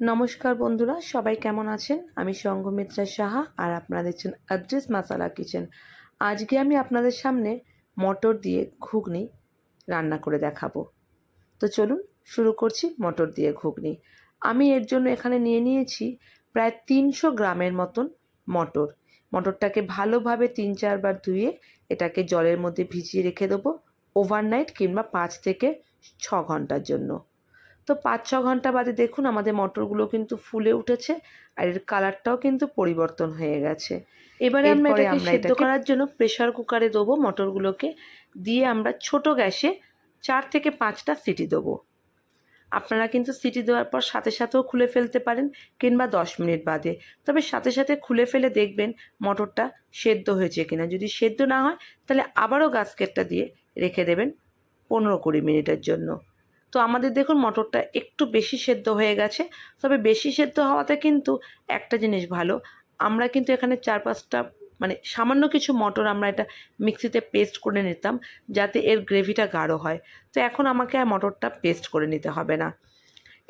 নমস্কার বন্ধুরা, সবাই কেমন আছেন? আমি সঙ্গমিত্রা সাহা আর আপনারা দেখছেন আদ্রেস মাসালা কিচেন। আজকে আমি আপনাদের সামনে মটর দিয়ে ঘুগনি রান্না করে দেখাবো। তো চলুন, শুরু করছি মটর দিয়ে ঘুগনি। আমি এর জন্য এখানে নিয়ে নিয়েছি প্রায় তিনশো গ্রামের মতন মটর। মটরটাকে ভালোভাবে তিন চারবার ধুয়ে এটাকে জলের মধ্যে ভিজিয়ে রেখে দেবো, ওভারনাইট কিংবা পাঁচ থেকে ছ ঘণ্টার জন্য। তো পাঁচ ছ ঘণ্টা বাদে দেখুন আমাদের মটরগুলো কিন্তু ফুলে উঠেছে আর এর কালারটাও কিন্তু পরিবর্তন হয়ে গেছে। এবারে আমরা এটাকে সেদ্ধ করার জন্য প্রেশার কুকারে দেবো মটরগুলোকে দিয়ে আমরা ছোট গ্যাসে চার থেকে পাঁচটা সিটি দেবো। আপনারা কিন্তু সিটি দেওয়ার পর সাথে সাথেও খুলে ফেলতে পারেন কিংবা দশ মিনিট বাদে। তবে সাথে সাথে খুলে ফেলে দেখবেন মটরটা সেদ্ধ হয়েছে কিনা। যদি সেদ্ধ না হয় তাহলে আবারও গাছকেটটা দিয়ে রেখে দেবেন পনেরো কুড়ি মিনিটের জন্য। তো আমাদের দেখুন মটরটা একটু বেশি সেদ্ধ হয়ে গেছে। তবে বেশি সেদ্ধ হওয়াতে কিন্তু একটা জিনিস ভালো, আমরা কিন্তু এখানে চার পাঁচটা মানে সামান্য কিছু মটর আমরা এটা মিক্সিতে পেস্ট করে নিতাম যাতে এর গ্রেভিটা গাঢ় হয়। তো এখন আমাকে আর মটরটা পেস্ট করে নিতে হবে না।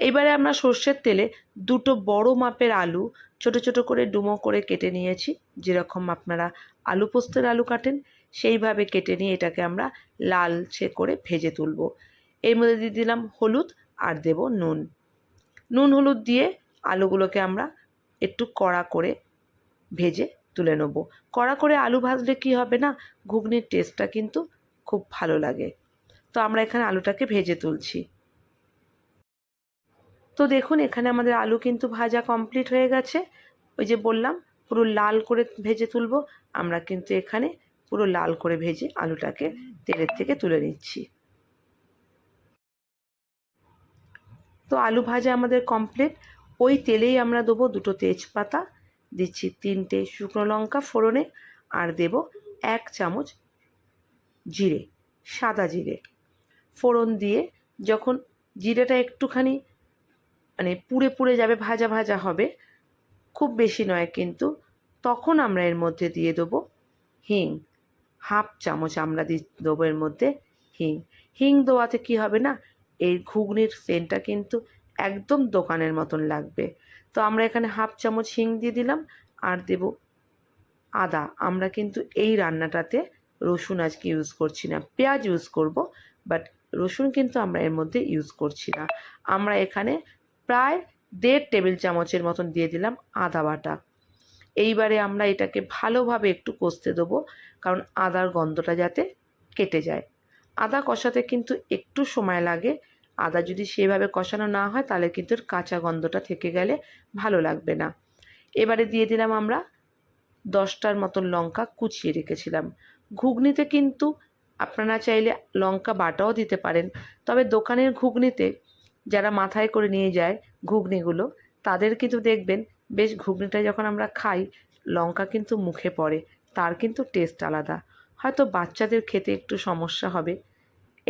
এইবারে আমরা সর্ষের তেলে দুটো বড় মাপের আলু, ছোট ছোট করে ডুমো করে কেটে নিয়েছি। যেরকম আপনারা আলু পোস্তের আলু কাটেন, সেইভাবে কেটে নিয়ে এটাকে আমরা লালচে করে ভেজে তুলব। এর মধ্যে দিয়ে দিলাম হলুদ আর দেব নুন। নুন হলুদ দিয়ে আলুগুলোকে আমরা একটু কড়া করে ভেজে তুলে নেব। কড়া করে আলু ভাজলে কি হবে না? ঘুগনির টেস্টটা কিন্তু খুব ভালো লাগে। তো আমরা এখানে আলুটাকে ভেজে তুলছি। তো দেখুন, এখানে আমাদের আলু কিন্তু ভাজা কমপ্লিট হয়ে গেছে। ওই যে বললাম, পুরো লাল করে ভেজে তুলব। আমরা কিন্তু এখানে পুরো লাল করে ভেজে আলুটাকে তেলের থেকে তুলে নিচ্ছি। তো আলু ভাজা আমাদের কমপ্লিট ওই তেলেই আমরা দেবো দুটো তেজপাতা, দিচ্ছি তিনটে শুকনো লঙ্কা ফোড়নে আর দেব এক চামচ জিরে, সাদা জিরে। ফোড়ন দিয়ে যখন জিরেটা একটুখানি মানে পুড়ে পুড়ে যাবে, ভাজা ভাজা হবে, খুব বেশি নয় কিন্তু তখন আমরা এর মধ্যে দিয়ে দেবো হিং। হাফ চামচ আমরা দিয়ে দেবো এর মধ্যে হিং। হিং দেওয়াতে কি হবে না? এই ঘুগনির সেন্টটা কিন্তু একদম দোকানের মতন লাগবে। তো আমরা এখানে হাফ চামচ হিং দিয়ে দিলাম আর দেব আদা। আমরা কিন্তু এই রান্নাটাতে রসুন আজকে ইউজ করছি না। পেঁয়াজ ইউজ করব বাট রসুন কিন্তু আমরা এর মধ্যে ইউজ করছি না। আমরা এখানে প্রায় দেড় টেবিল চামচের মতন দিয়ে দিলাম আদা বাটা। এইবারে আমরা এটাকে ভালোভাবে একটু কষতে দেবো, কারণ আদার গন্ধটা যাতে কেটে যায়। আদা কষাতে কিন্তু একটু সময় লাগে। আদা যদি সেভাবে কষানো না হয়, তাহলে কিন্তু কাঁচা গন্ধটা থেকে গেলে ভালো লাগবে না। এবারে দিয়ে দিলাম আমরা দশটার মতন লঙ্কা কুচিয়ে রেখেছিলাম। ঘুগনিতে কিন্তু আপনারা চাইলে লঙ্কা বাটাও দিতে পারেন। তবে দোকানের ঘুগনিতে যারা মাথায় করে নিয়ে যায় ঘুগনিগুলো, তাদের কিন্তু দেখবেন বেশ ঘুগনিটা যখন আমরা খাই, লঙ্কা কিন্তু মুখে পড়ে, তার কিন্তু টেস্ট আলাদা। হয়তো বাচ্চাদের খেতে একটু সমস্যা হবে।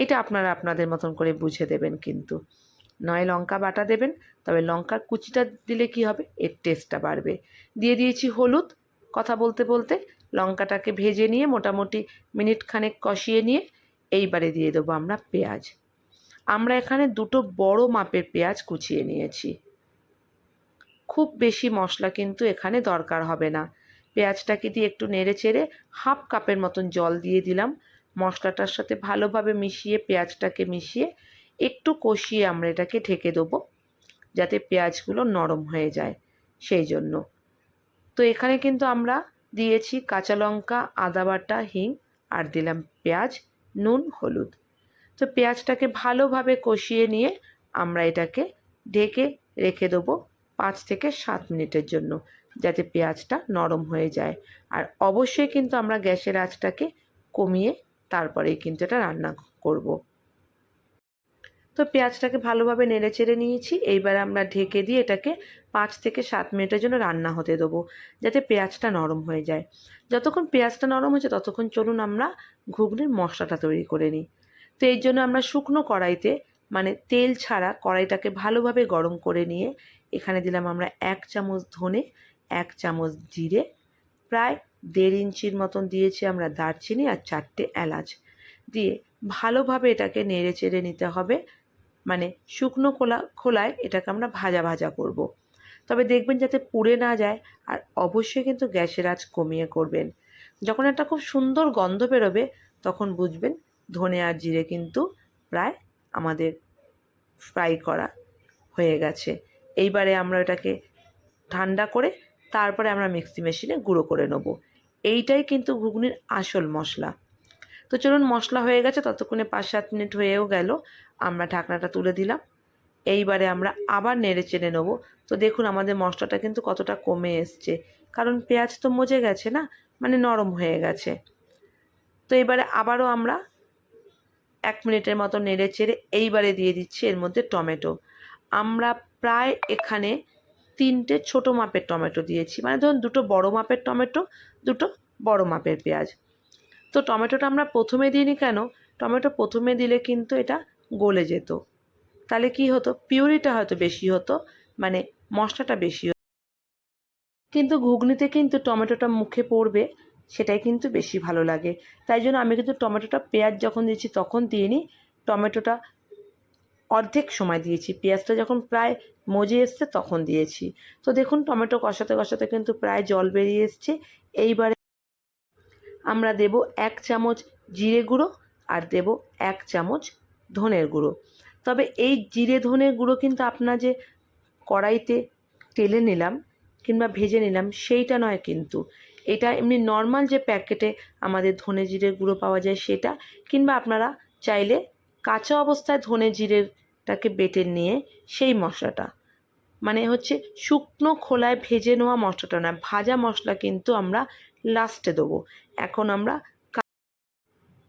এটা আপনারা আপনাদের মতন করে বুঝে দেবেন কিন্তু। নয় লঙ্কা বাটা দেবেন, তবে লঙ্কার কুচিটা দিলে কি হবে? এর টেস্টটা বাড়বে। দিয়ে দিয়েছি হলুদ, কথা বলতে বলতে লঙ্কাটাকে ভেজে নিয়ে মোটামুটি মিনিট খানেক কষিয়ে নিয়ে এইবারে দিয়ে দেবো আমরা পেঁয়াজ। আমরা এখানে দুটো বড় মাপের পেঁয়াজ কুচিয়ে নিয়েছি। খুব বেশি মশলা কিন্তু এখানে দরকার হবে না। পেঁয়াজটাকে দিয়ে একটু নেড়ে চেড়ে হাফ কাপের মতন জল দিয়ে দিলাম। মশলাটার সাথে ভালোভাবে মিশিয়ে পেঁয়াজটাকে মিশিয়ে একটু কষিয়ে আমরা এটাকে ঢেকে দেবো, যাতে পেঁয়াজগুলো নরম হয়ে যায়, সেই জন্য। তো এখানে কিন্তু আমরা দিয়েছি কাঁচা লঙ্কা, আদা বাটা, হিং, আর দিলাম পেঁয়াজ, নুন, হলুদ। তো পেঁয়াজটাকে ভালোভাবে কষিয়ে নিয়ে আমরা এটাকে ঢেকে রেখে দেবো পাঁচ থেকে সাত মিনিটের জন্য, যাতে পেঁয়াজটা নরম হয়ে যায়। আর অবশ্যই কিন্তু আমরা গ্যাসের আঁচটাকে কমিয়ে তারপরেই কিন্তু এটা রান্না করব। তো পেঁয়াজটাকে ভালোভাবে নেড়ে চেড়ে নিয়েছি। এইবার আমরা ঢেকে দিয়ে এটাকে পাঁচ থেকে সাত মিনিটের জন্য রান্না হতে দেবো, যাতে পেঁয়াজটা নরম হয়ে যায়। যতক্ষণ পেঁয়াজটা নরম হয়েছে, ততক্ষণ চলুন আমরা ঘুগনির মশলাটা তৈরি করে নিই। তো এই জন্য আমরা শুকনো কড়াইতে মানে তেল ছাড়া কড়াইটাকে ভালোভাবে গরম করে নিয়ে এখানে দিলাম আমরা এক চামচ ধনে, এক চামচ জিরে, প্রায় দেড় ইঞ্চির মতন দিয়েছি আমরা দারচিনি আর চারটে এলাচ। দিয়ে ভালোভাবে এটাকে নেড়ে চেড়ে নিতে হবে। মানে শুকনো খোলা, খোলায় এটাকে আমরা ভাজা ভাজা করব। তবে দেখবেন যাতে পুড়ে না যায় আর অবশ্যই কিন্তু গ্যাসের আঁচ কমিয়ে করবেন। যখন একটা খুব সুন্দর গন্ধ বেরোবে, তখন বুঝবেন ধনে আর জিরে কিন্তু প্রায় আমাদের ফ্রাই করা হয়ে গেছে। এইবারে আমরা এটাকে ঠান্ডা করে তারপরে আমরা মিক্সি মেশিনে গুঁড়ো করে নেব। এইটাই কিন্তু ঘুগনির আসল মশলা। তো চলুন মশলা হয়ে গেছে, ততক্ষণে পাঁচ সাত মিনিট হয়েও গেল, আমরা ঢাকনাটা তুলে দিলাম। এইবারে আমরা আবার নেড়ে চেড়ে নেব। তো দেখুন আমাদের মশলাটা কিন্তু কতটা কমে এসছে, কারণ পেঁয়াজ তো মজে গেছে না মানে নরম হয়ে গেছে। তো এবারে আবারও আমরা এক মিনিটের মতো নেড়ে চেড়ে এইবারে দিয়ে দিচ্ছি এর মধ্যে টমেটো। আমরা প্রায় এখানে তিনটে ছোট মাপের টমেটো দিয়েছি। মানে ধরুন দুটো বড় মাপের টমেটো, দুটো বড় মাপের পেঁয়াজ। তো টমেটোটা আমরা প্রথমে দিইনি কেন? টমেটো প্রথমে দিলে কিন্তু এটা গলে যেত। তাহলে কি হতো? পিউরিটা হয়তো বেশি হতো মানে মশলাটা বেশি হতো। কিন্তু ঘুগনিতে কিন্তু টমেটোটা মুখে পড়বে, সেটাই কিন্তু বেশি ভালো লাগে। তাই জন্য আমি কিন্তু টমেটোটা পেঁয়াজ যখন দিয়েছি তখন দিইনি। টমেটোটা অর্ধেক সময় দিয়েছি। পেঁয়াজটা যখন প্রায় মজে এসছে তখন দিয়েছি। তো দেখুন, টমেটো কষাতে কষাতে কিন্তু প্রায় জল বেরিয়ে এসছে। এইবারে আমরা দেব এক চামচ জিরে গুঁড়ো আর দেব এক চামচ ধনের গুঁড়ো। তবে এই জিরে ধনের গুঁড়ো কিন্তু আপনার যে কড়াইতে তেলে নিলাম কিংবা ভেজে নিলাম, সেইটা নয় কিন্তু। এটা এমনি নর্মাল যে প্যাকেটে আমাদের ধনে জিরে গুঁড়ো পাওয়া যায় সেটা, কিংবা আপনারা চাইলে কাঁচা অবস্থায় ধনে জিরেটাকে বেটে নিয়ে সেই মশলাটা। মানে হচ্ছে শুকনো খোলায় ভেজে নেওয়া মশলাটা না ভাজা মশলা কিন্তু আমরা লাস্টে দেবো। এখন আমরা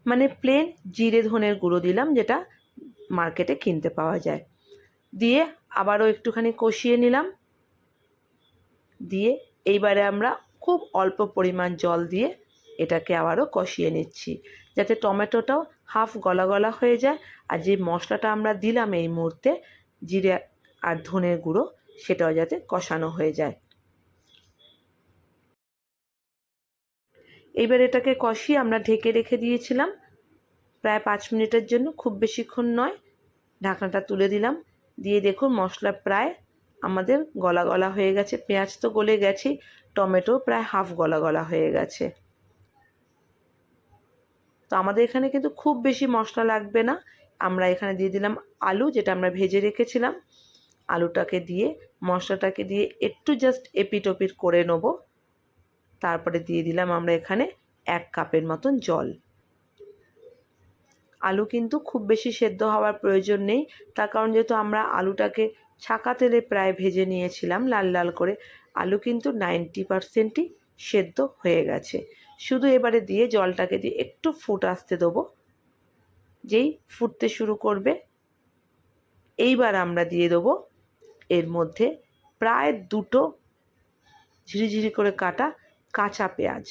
মানে প্লেন জিরে ধনের গুঁড়ো দিলাম, যেটা মার্কেটে কিনতে পাওয়া যায়। দিয়ে আবারও একটুখানি কষিয়ে নিলাম। দিয়ে এইবারে আমরা খুব অল্প পরিমাণ জল দিয়ে এটাকে আবারও কষিয়ে নিচ্ছি, যাতে টমেটোটাও হাফ গলা গলা হয়ে যায়। আর যে মশলাটা আমরা দিলাম এই মুহূর্তে, জিরে আর ধনের গুঁড়ো, সেটাও যাতে কষানো হয়ে যায়। এইবার এটাকে কষিয়ে আমরা ঢেকে রেখে দিয়েছিলাম। প্রায় পাঁচ মিনিটের জন্য, খুব বেশিক্ষণ নয়। ঢাকনাটা তুলে দিলাম। দিয়ে দেখুন, মশলা প্রায় আমাদের গলা গলা হয়ে গেছে। পেঁয়াজ তো গলে গেছেই, টমেটো প্রায় হাফ গলা গলা হয়ে গেছে। তো আমাদের এখানে কিন্তু খুব বেশি মশলা লাগবে না। আমরা এখানে দিয়ে দিলাম আলু, যেটা আমরা ভেজে রেখেছিলাম। আলুটাকে দিয়ে, মশলাটাকে দিয়ে একটু জাস্ট এপিট ওপিট করে নেব। তারপরে দিয়ে দিলাম আমরা এখানে এক কাপের মতন জল। আলু কিন্তু খুব বেশি সেদ্ধ হওয়ার প্রয়োজন নেই। তার কারণ যেহেতু আমরা আলুটাকে ছাকা তেলে প্রায় ভেজে নিয়েছিলাম লাল লাল করে, আলু কিন্তু নাইনটি পারসেন্টই সেদ্ধ হয়ে গেছে। শুধু এবারে দিয়ে জলটাকে দিয়ে একটু ফুট আসতে দেবো। যেই ফুটতে শুরু করবে, এইবার আমরা দিয়ে দেবো এর মধ্যে প্রায় দুটো ঝিরিঝিরি করে কাটা কাঁচা পেঁয়াজ।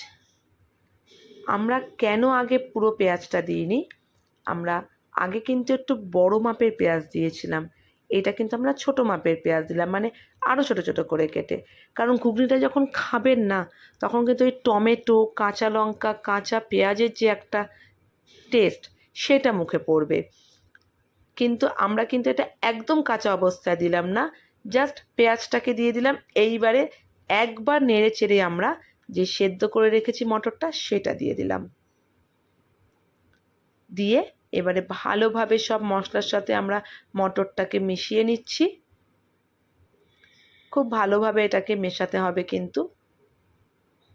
আমরা কেন আগে পুরো পেঁয়াজটা দিইনি? আমরা আগে কিন্তু একটু বড় মাপের পেঁয়াজ দিয়েছিলাম। এটা কিন্তু আমরা ছোট মাপের পেঁয়াজ দিলাম মানে আরও ছোট ছোট করে কেটে। কারণ ঘুগনিটা যখন খাবেন না, তখন কিন্তু ওই টমেটো, কাঁচা লঙ্কা, কাঁচা পেঁয়াজের যে একটা টেস্ট সেটা মুখে পড়বে। কিন্তু আমরা কিন্তু এটা একদম কাঁচা অবস্থায় দিলাম না জাস্ট পেঁয়াজটাকে দিয়ে দিলাম। এইবারে একবার নেড়ে চেড়ে আমরা যে সেদ্ধ করে রেখেছি মটরটা, সেটা দিয়ে দিলাম। দিয়ে এবারে ভালোভাবে সব মশলার সাথে আমরা মটরটাকে মিশিয়ে নিচ্ছি। খুব ভালোভাবে এটাকে মেশাতে হবে কিন্তু।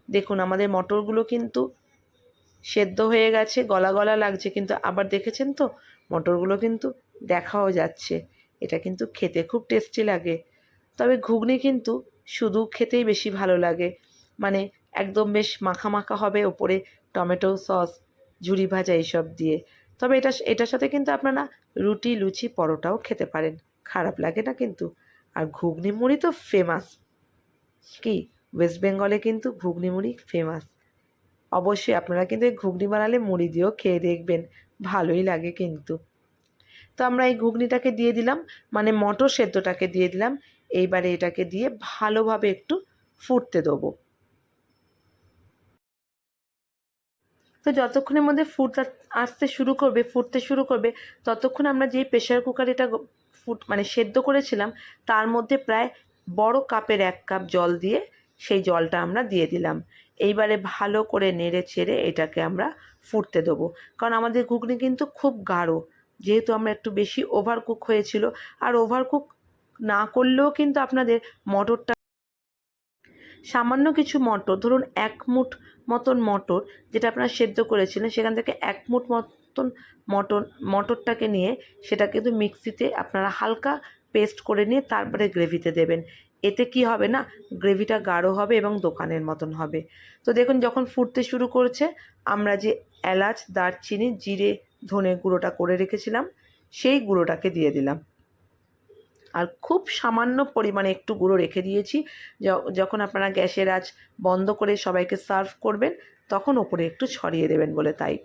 দেখুন, আমাদের মটরগুলো কিন্তু সেদ্ধ হয়ে গেছে, গলা গলা লাগছে কিন্তু আবার দেখেছেন তো? মটরগুলো কিন্তু দেখাও যাচ্ছে। এটা কিন্তু খেতে খুব টেস্টি লাগে। তবে ঘুগনি কিন্তু শুধু খেতেই বেশি ভালো লাগে। মানে একদম বেশ মাখা মাখা হবে ওপরে টমেটো সস, ঝুরি ভাজা এইসব দিয়ে। তবে এটা এটার সাথে কিন্তু আপনারা রুটি, লুচি, পরোটাও খেতে পারেন। খারাপ লাগে না কিন্তু। আর ঘুগনি মুড়ি তো ফেমাস কি? ওয়েস্ট বেঙ্গলে কিন্তু ঘুগনি মুড়ি ফেমাস অবশ্যই আপনারা কিন্তু এই ঘুগনি বানালে মুড়ি দিয়েও খেয়ে দেখবেন। ভালোই লাগে কিন্তু। তো আমরা এই ঘুগনিটাকে দিয়ে দিলাম। মানে মটর সেদ্ধটাকে দিয়ে দিলাম। এইবারে এটাকে দিয়ে ভালোভাবে একটু ফুটতে দেবো। তো যতক্ষণের মধ্যে ফুটতে আসতে শুরু করবে, ফুটতে শুরু করবে, ততক্ষণ আমরা যেই প্রেশার কুকার এটা ফুট মানে সেদ্ধ করেছিলাম, তার মধ্যে প্রায় বড় কাপের এক কাপ জল দিয়ে সেই জলটা আমরা দিয়ে দিলাম। এইবারে ভালো করে নেড়ে ছেড়ে এটাকে আমরা ফুটতে দেবো। কারণ আমাদের ঘুগনি কিন্তু খুব গাঢ়, যেহেতু আমরা একটু বেশি ওভার কুক হয়েছিল। আর ওভার কুক না করলেও কিন্তু আপনাদের মটরটা সামান্য কিছু মটর, ধরুন এক মুঠ মতন মটর যেটা আপনারা সেদ্ধ করেছিলেন, সেখান থেকে এক মুঠ মতন মটর, মটরটাকে নিয়ে সেটা কিন্তু মিক্সিতে আপনারা হালকা পেস্ট করে নিয়ে তারপরে গ্রেভিতে দেবেন। এতে কি হবে না? গ্রেভিটা গাঢ় হবে এবং দোকানের মতন হবে। তো দেখুন, যখন ফুটতে শুরু করছে, আমরা যে এলাচ, দারচিনি, জিরে, ধনে গুঁড়োটা করে রেখেছিলাম, সেই গুঁড়োটাকে দিয়ে দিলাম। আর খুব সামান্য পরিমাণে একটু গুঁড়ো রেখে দিয়েছি। যখন আপনারা গ্যাসের আঁচ বন্ধ করে সবাইকে সার্ভ করবেন, তখন ওপরে একটু ছড়িয়ে দেবেন বলে তাই।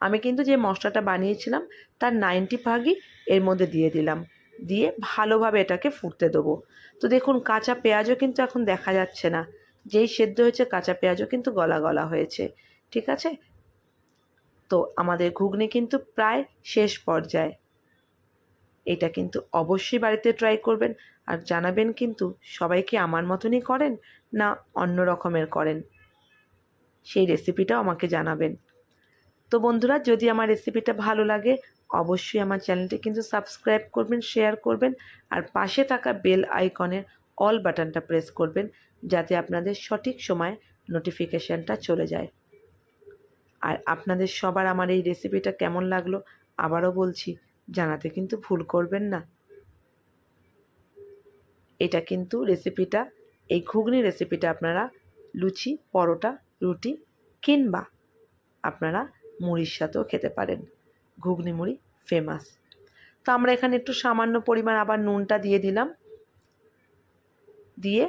আমি কিন্তু যে মশলাটা বানিয়েছিলাম, তার নাইনটি ভাগই এর মধ্যে দিয়ে দিলাম। দিয়ে ভালোভাবে এটাকে ফুটতে দেবো। তো দেখুন, কাঁচা পেঁয়াজও কিন্তু এখন দেখা যাচ্ছে না। যেই সেদ্ধ হয়েছে কাঁচা পেঁয়াজও কিন্তু গলা গলা হয়েছে। ঠিক আছে? তো আমাদের ঘুগনি কিন্তু প্রায় শেষ পর্যায়ে। এটা কিন্তু অবশ্যই বাড়িতে ট্রাই করবেন। আর জানাবেন কিন্তু সবাই কি আমার মতনই করেন না অন্য রকমের করেন। সেই রেসিপিটাও আমাকে জানাবেন। তো বন্ধুরা, যদি আমার রেসিপিটা ভালো লাগে, অবশ্যই আমার চ্যানেলটি কিন্তু সাবস্ক্রাইব করবেন শেয়ার করবেন, আর পাশে থাকা বেল আইকনের অল বাটনটা প্রেস করবেন, যাতে আপনাদের সঠিক সময় নোটিফিকেশানটা চলে যায়। আর আপনাদের সবার আমার এই রেসিপিটা কেমন লাগল, আবারও বলছি জানাতে কিন্তু ভুল করবেন না। এটা কিন্তু রেসিপিটা এই ঘুগনি রেসিপিটা আপনারা লুচি, পরোটা, রুটি কিংবা আপনারা মুড়ির সাথেও খেতে পারেন। ঘুগনি মুড়ি ফেমাস তো আমরা এখানে একটু সামান্য পরিমাণ আবার নুনটা দিয়ে দিলাম। দিয়ে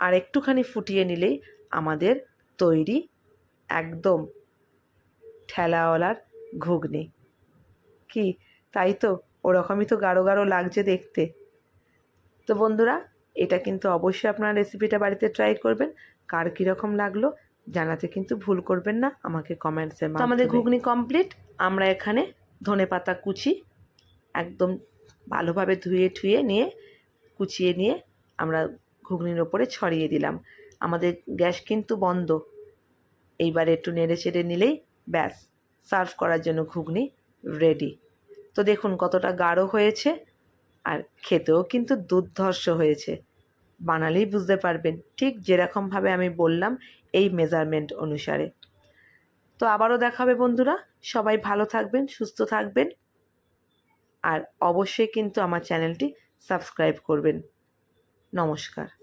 আর একটুখানি ফুটিয়ে নিলেই আমাদের তৈরি একদম ঠেলাওয়ালার ঘুগনি। কি তাই তো ওরকমই তো গাঢ় গাঢ় লাগছে দেখতে। তো বন্ধুরা এটা কিন্তু অবশ্যই আপনারা রেসিপিটা বাড়িতে ট্রাই করবেন। কার কীরকম লাগল জানাতে কিন্তু ভুল করবেন না আমাকে কমেন্টসের তো আমাদের ঘুগনি কমপ্লিট আমরা এখানে ধনে পাতা কুচি একদম ভালোভাবে ধুয়ে ঠুয়ে নিয়ে কুচিয়ে নিয়ে আমরা ঘুগনির ওপরে ছড়িয়ে দিলাম। আমাদের গ্যাস কিন্তু বন্ধ। এইবার একটু নেড়ে চেড়ে নিলেই ব্যাস সার্ভ করার জন্য ঘুগনি রেডি তো দেখুন কতটা গাঢ় হয়েছে আর খেতেও কিন্তু দুর্ধর্ষ হয়েছে। বানালেই বুঝতে পারবেন, ঠিক যেরকমভাবে আমি বললাম এই মেজারমেন্ট অনুসারে। তো আবারও দেখাবে বন্ধুরা, সবাই ভালো থাকবেন, সুস্থ থাকবেন আর অবশ্যই কিন্তু আমার চ্যানেলটি সাবস্ক্রাইব করবেন। নমস্কার।